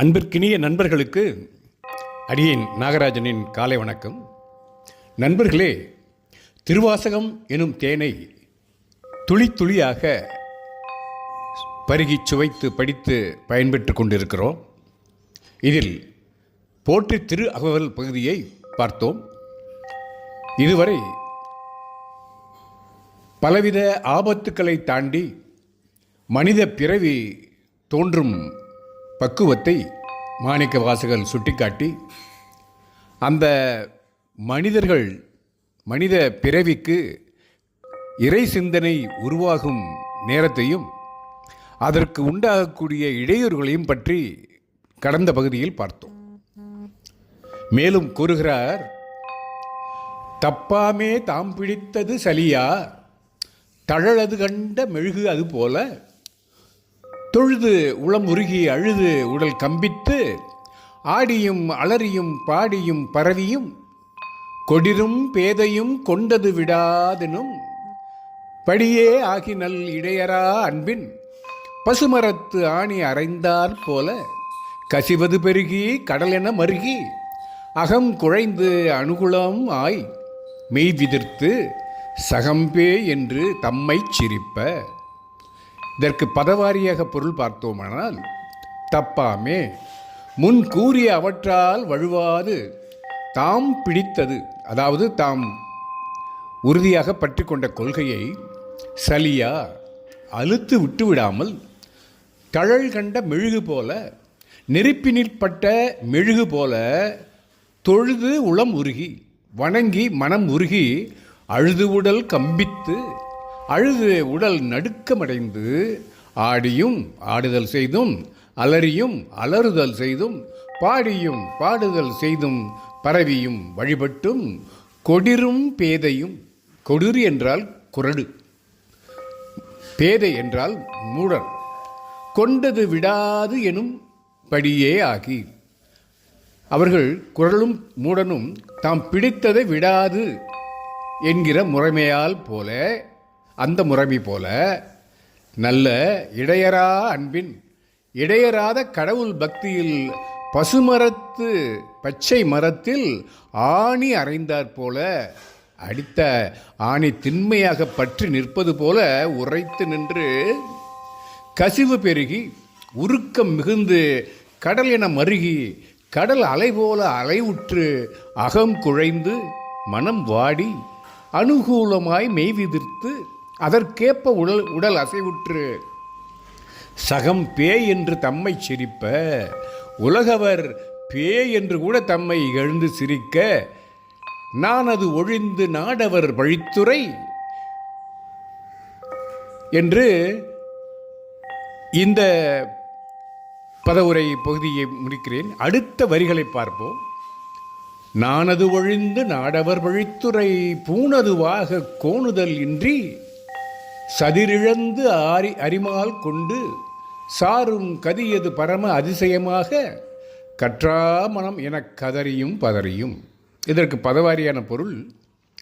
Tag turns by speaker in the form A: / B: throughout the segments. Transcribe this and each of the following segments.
A: அன்பிற்கினிய நண்பர்களுக்கு அடியேன் நாகராஜனின் காலை வணக்கம். நண்பர்களே திருவாசகம் எனும் தேனை துளி துளியாக பருகி சுவைத்து படித்து பயன்பெற்று கொண்டிருக்கிறோம். இதில் போற்றி திரு அகவல் பகுதியை பார்த்தோம். இதுவரை பலவித ஆபத்துக்களை தாண்டி மனித பிறவி தோன்றும் பக்குவத்தை மாணிக்க வாசகர் சுட்டிக்காட்டி அந்த மனிதர்கள் மனித பிறவிக்கு இறை சிந்தனை உருவாகும் நேரத்தையும் அதற்கு உண்டாகக்கூடிய இடையூறுகளையும் பற்றி கடந்த பகுதியில் பார்த்தோம். மேலும் கூறுகிறார் தப்பாமே தாம் பிடித்தது சலியா தழலது கண்ட மெழுகு அது போல தொழுது உளம் உருகி அழுது உடல் கம்பித்து ஆடியும் அலறியும் பாடியும் பரவியும் கொடிரும் பேதையும் கொண்டது விடாதெனும் படியே ஆகினல் இடையரா அன்பின் பசுமரத்து ஆணி அரைந்தாற் போல கசிவது பெருகி கடலென மருகி அகம் குழைந்து அனுகுலம் ஆய் மெய் விதிர்த்து சகம்பே என்று தம்மைச் சிரிப்ப. இதற்கு பதவாரியாக பொருள் பார்த்தோமானால் தப்பாமே. முன் கூறிய அவற்றால் வழுவாது தாம் பிடித்தது. அதாவது தாம் உறுதியாக பற்றி கொண்ட கொள்கையை சலியா அழுத்து விட்டு விடாமல் தழல் கண்ட மெழுகு போல நெருப்பினிற்பட்ட மெழுகு போல தொழுது உளம் உருகி வணங்கி மனம் உருகி அழுது உடல் கம்பித்து அழுது உடல் நடுக்கமடைந்து ஆடியும் ஆடுதல் செய்தும் அலறியும் அலறுதல் செய்தும் பாடியும் பாடுதல் செய்தும் பரவியும் வழிபட்டும் கொடிரும் பேதையும். கொடிர் என்றால் குரடு. பேதை என்றால் மூடர். கொண்டது விடாது எனும் படியே ஆகி. அவர்கள் குரலும் மூடனும் தாம் பிடித்ததை விடாது என்கிற முறைமையால் போல அந்த முறைமை போல நல்ல இடையரா அன்பின் இடையராத கடவுள் பக்தியில் பசுமரத்து பச்சை மரத்தில் ஆணி அறைந்தாற் போல அடித்த ஆணி திண்மையாக பற்றி நிற்பது போல உரைத்து நின்று கசிவு பெருகி உருக்கம் மிகுந்து கடல் என மருகி கடல் அலை போல அலைவுற்று அகம் குழைந்து மனம் வாடி அனுகூலமாய் மெய்விதிர்த்து அதற்கேற்ப உடல் உடல் அசைவுற்று. சகம் பேய் என்று தம்மை சிரிப்ப உலகவர் பேய் என்று கூட தம்மை எழுந்து சிரிக்க நான் அது ஒழிந்து நாடவர் வழித்துறை என்று இந்த பதவுரை பகுதியை முடிக்கிறேன். அடுத்த வரிகளை பார்ப்போம். நானது ஒழிந்து நாடவர் வழித்துறை பூனதுவாக கோணுதல் இன்றி சதிரிழந்து ஆரி அரிமால் கொண்டு சாரும் கதியது பரம அதிசயமாக கற்றா மனம் எனக் கதறியும் பதறியும். இதற்கு பதவாரியான பொருள்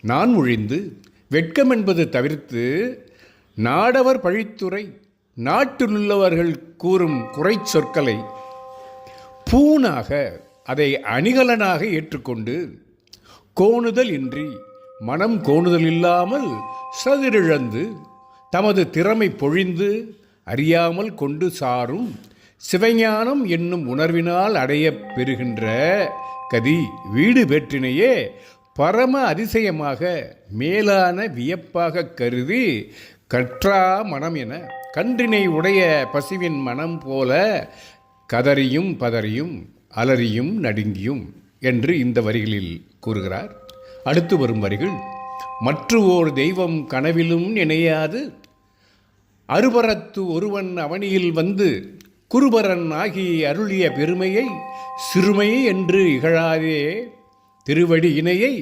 A: நான் ஒழிந்து வெட்கம் என்பது தவிர்த்து நாடவர் பழித்துறை நாட்டிலுள்ளவர்கள் கூறும் குறை சொற்களை பூணாக அதை அணிகலனாக ஏற்றுக்கொண்டு கோணுதல் இன்றி மனம் கோணுதல் இல்லாமல் சதிரிழந்து தமது திறமை பொழிந்து அறியாமல் கொண்டு சாரும் சிவஞானம் என்னும் உணர்வினால் அடைய பெறுகின்ற கதி வீடு வேற்றினையே பரம அதிசயமாக மேலான வியப்பாக கருதி கற்றா மனம் என கன்றினை உடைய பசுவின் மனம் போல கதறியும் பதறியும் அலறியும் நடுங்கியும் என்று இந்த வரிகளில் கூறுகிறார். அடுத்து வரும் வரிகள் மற்ற ஓர் தெய்வம் கனவிலும் நினையாது அறுபரத்து ஒருவன் அவனியில் வந்து குருபரன் ஆகி அருளிய பெருமையை சிறுமை என்று இகழாதே. திருவடி இணையை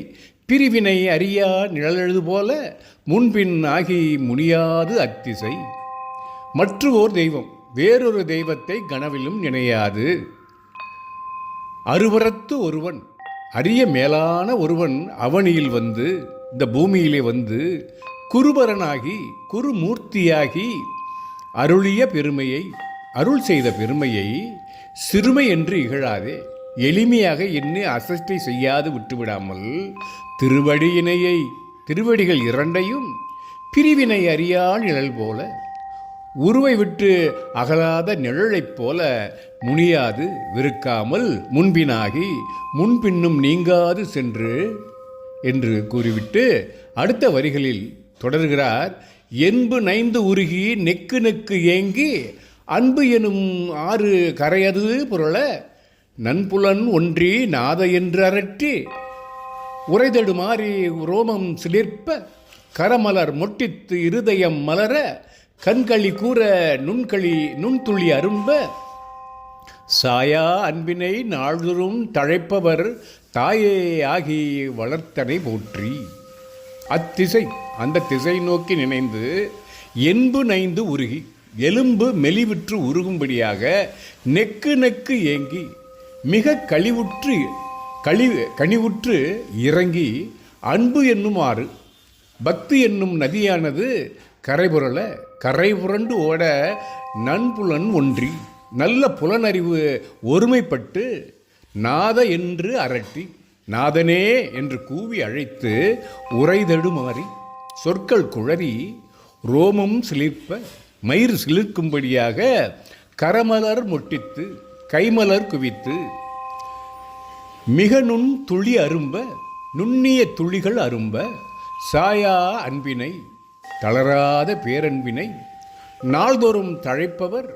A: பிரிவினை அறியா நிழலெழுது போல முன்பின் ஆகி முனியாது அத்திசை. மற்ற ஓர் தெய்வம் வேறொரு தெய்வத்தை கனவிலும் நினையாது. அருவரத்து ஒருவன் அரிய மேலான ஒருவன் அவனியில் வந்து இந்த பூமியிலே வந்து குருபரனாகி குருமூர்த்தியாகி அருளிய பெருமையை அருள் செய்த பெருமையை சிறுமை என்று இகழாதே. எளிமையாக எண்ணி அசட்டை செய்யாது விட்டுவிடாமல் திருவடியினையை திருவடிகள் இரண்டையும் பிரிவினை அறியா நிழல் போல உருவை விட்டு அகலாத நிழலைப் போல முனியாது விருக்காமல் முன்பினாகி முன்பின்னும் நீங்காது சென்று என்று கூறிவிட்டு அடுத்த வரிகளில் தொடர்கிறார் என்பு நைந்து உருகி நெக்கு நெக்கு ஏங்கி அன்பு எனும் ஆறு கரையது புரள நன்புலன் ஒன்றி நாத என்று அரட்டி உரைதடு மாறி ரோமம் சிலிர்ப்ப கரமலர் மொட்டித்து இருதயம் மலர கண்களி கூற நுண்களி நுண்துளி அரும்ப சாயா அன்பினை நாள்தோறும் தழைப்பவர் தாயே ஆகி வளர்த்தனை போற்றி. அத்திசை அந்த திசை நோக்கி நினைந்து என்பு நைந்து உருகி எலும்பு மெலிவிற்று உருகும்படியாக நெக்கு நெக்கு ஏங்கி மிக கழிவுற்று கழி கனிவுற்று இறங்கி அன்பு என்னுமாறு பக்தி என்னும் நதியானது கரைபுரள கரைபுரண்டு ஓட நன்புலன் ஒன்றி நல்ல புலனறிவு ஒருமைப்பட்டு நாத என்று அரட்டி நாதனே என்று கூவி அழைத்து உரைதடுமாறி சொற்கள் குழறி ரோமம் சிலிர்ப்ப மயிர் சிலிர்க்கும்படியாக கரமலர் முட்டித்து கைமலர் குவித்து மிக நுண் துளி அரும்ப நுண்ணிய துளிகள் அரும்ப சாயா அன்பினை தளராத பேரன்பினை நாள்தோறும் தழைப்பவர்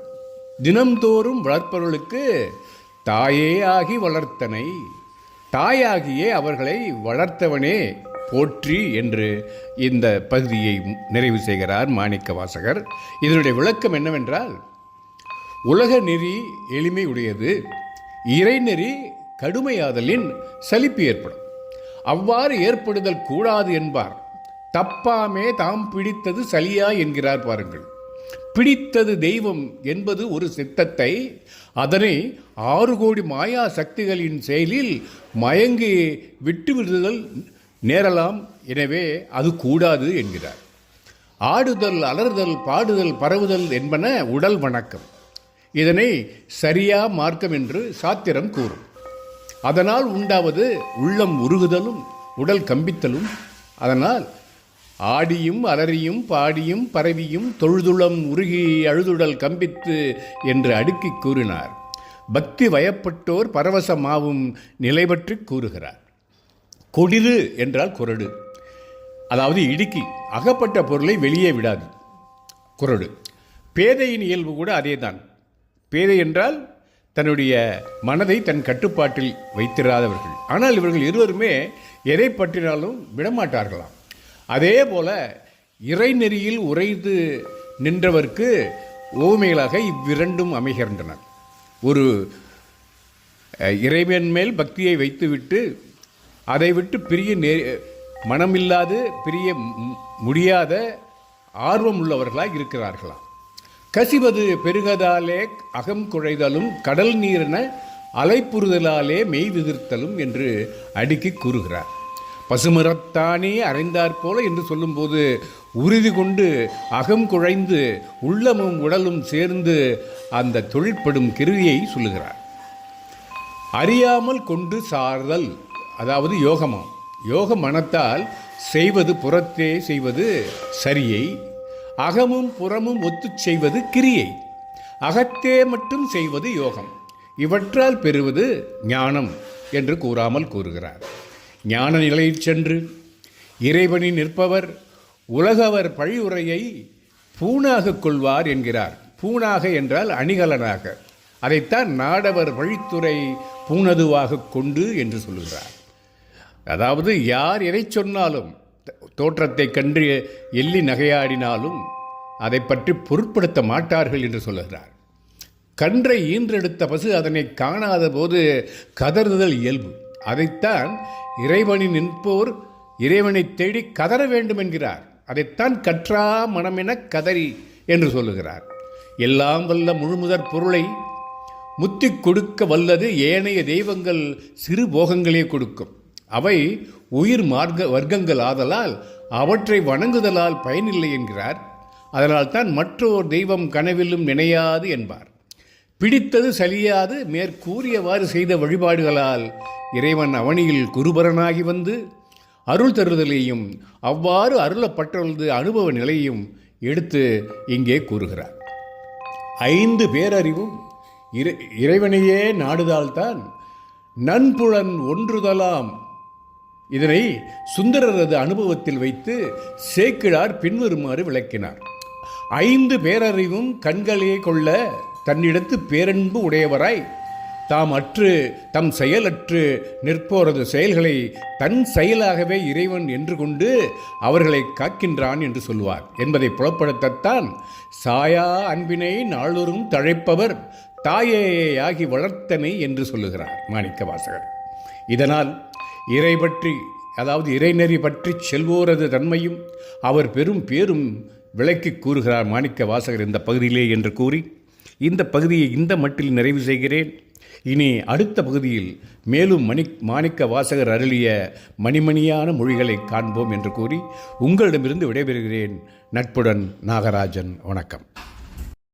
A: தினம்தோறும் வளர்ப்பவர்களுக்கு தாயே ஆகி வளர்த்தனை தாயாகியே அவர்களை வளர்த்தவனே போற்றி என்று இந்த பகுதியை நிறைவு செய்கிறார் மாணிக்க வாசகர். இதனுடைய விளக்கம் என்னவென்றால் உலக நெறி எளிமையுடையது இறைநெறி கடுமையாதலின் சலிப்பு ஏற்படும். அவ்வாறு ஏற்படுதல் கூடாது என்பார். தப்பாமே தாம் பிடித்தது சலியா என்கிறார் பாருங்கள். பிடித்தது தெய்வம் என்பது ஒரு சித்தத்தை அதனை ஆறு கோடி மாயா சக்திகளின் செயலில் மயங்கி விட்டுவிடுதல் நேரலாம் எனவே அது கூடாது என்கிறார். ஆடுதல் அலறுதல் பாடுதல் பரவுதல் என்பன உடல் வணக்கம். இதனை சரியா மார்க்கம் என்று சாத்திரம் கூறும். அதனால் உண்டாவது உள்ளம் உருகுதலும் உடல் கம்பித்தலும். அதனால் ஆடியும் அலறியும் பாடியும் பரவியும் தொழுதுளம் உருகி அழுதுடல் கம்பித்து என்று அடுக்கி கூறினார். பக்தி வயப்பட்டோர் பரவசமாவும் நிலைபற்றி கூறுகிறார். கொடிது என்றால் குரடு அதாவது இடுக்கி அகப்பட்ட பொருளை வெளியே விடாது. குரடு பேதையின் இயல்பு கூட அதேதான். பேதை என்றால் தன்னுடைய மனதை தன் கட்டுப்பாட்டில் வைத்திராதவர்கள். ஆனால் இவர்கள் இருவருமே எதை பற்றினாலும் விடமாட்டார்களாம். அதே போல இறைநெறியில் உறைந்து நின்றவர்க்கு ஓமைகளாக இவ்விரண்டும் அமைகின்றன. ஒரு இறைவன் மேல் பக்தியை வைத்துவிட்டு அதை விட்டு பிரிய நே மனமில்லாது பிரிய மு- முடியாத ஆர்வம் உள்ளவர்களாக இருக்கிறார்களாம். கசிவது பெருகதாலே அகம் குழைதலும் கடல் நீரென அலைப்புறுதலாலே மெய் விதிர்த்தலும் என்று அடுக்கி கூறுகிறார். பசுமரத்தானே அறைந்தாற் போல என்று சொல்லும்போது உறுதி கொண்டு அகம் குழைந்து உள்ளமும் உடலும் சேர்ந்து அந்த தொழிற்படும் கிருவியை சொல்லுகிறார். அறியாமல் கொண்டு சார்தல் அதாவது யோகமாம் யோக மனத்தால் செய்வது புறத்தே செய்வது சரியை அகமும் புறமும் ஒத்துச் செய்வது கிரியை. அகத்தே மட்டும் செய்வது யோகம். இவற்றால் பெறுவது ஞானம் என்று கூறாமல் கூறுகிறார். ஞான நிலையில் சென்று இறைவனி நிற்பவர் உலகவர் பழியுரையை பூணாக கொள்வார் என்கிறார். பூணாக என்றால் அணிகலனாக. அதைத்தான் நாடவர் வழித்துறை பூணதுவாக கொண்டு என்று சொல்லுகிறார். அதாவது யார் எதை சொன்னாலும் தோற்றத்தை கண்டு எள்ளி நகையாடினாலும் அதை பற்றி பொருட்படுத்த மாட்டார்கள் என்று சொல்லுகிறார். கன்றை ஈன்றெடுத்த பசு அதனை காணாத போது கதறுதல் இயல்பு. அதைத்தான் இறைவனின் நிற்போர் இறைவனை தேடி கதற வேண்டும் என்கிறார். அதைத்தான் கற்றா மனமென கதறி என்று சொல்லுகிறார். எல்லாம் வல்ல முழுமுதற் பொருளை முத்தி கொடுக்க வல்லது ஏனைய தெய்வங்கள் சிறு போகங்களே கொடுக்கும். அவை உயிர் மார்க்க வர்க்கங்கள் ஆதலால் அவற்றை வணங்குதலால் பயனில்லை என்கிறார். அதனால் தான் மற்றோர் தெய்வம் கனவிலும் நினையாது என்பார். பிடித்தது சலியாது மேற்கூறியவாறு செய்த வழிபாடுகளால் இறைவன் அவனியில் குருபரனாகி வந்து அருள் தருதலையும் அவ்வாறு அருளப்பட்டவரது அனுபவ நிலையும் எடுத்து இங்கே கூறுகிறார். ஐந்து பேரறிவும் இறை இறைவனையே நாடுதால்தான் நன்புலன் ஒன்றுதலாம் இதனை சுந்தரரது அனுபவத்தில் வைத்து சேக்கிழார் பின்வருமாறு விளக்கினார். ஐந்து பேரறிவும் கண்களே கொள்ள தன்னிடத்து பேரன்பு உடையவராய் தாம் அற்று தம் செயலற்று நிற்போரது செயல்களை தன் செயலாகவே இறைவன் என்று கொண்டு அவர்களை காக்கின்றான் என்று சொல்வார். என்பதை புலப்படுத்தத்தான் சாயா அன்பினை நாளொரும் தழைப்பவர் தாயேயாகி வளர்த்தனை என்று சொல்லுகிறார் மாணிக்க வாசகர் இதனால் இறை பற்றி அதாவது இறைநெறி பற்றி செல்வோரது தன்மையும் அவர் பெரும் பேரும் விளக்கி கூறுகிறார் மாணிக்க வாசகர் இந்த பகுதியிலே என்று கூறி இந்த பகுதியை இந்த மட்டில் நிறைவு செய்கிறேன். இனி அடுத்த பகுதியில் மேலும் மணி மாணிக்க வாசகர் அருளிய மணிமணியான மொழிகளை காண்போம் என்று கூறி உங்களிடமிருந்து விடைபெறுகிறேன். நட்புடன் நாகராஜன் வணக்கம்.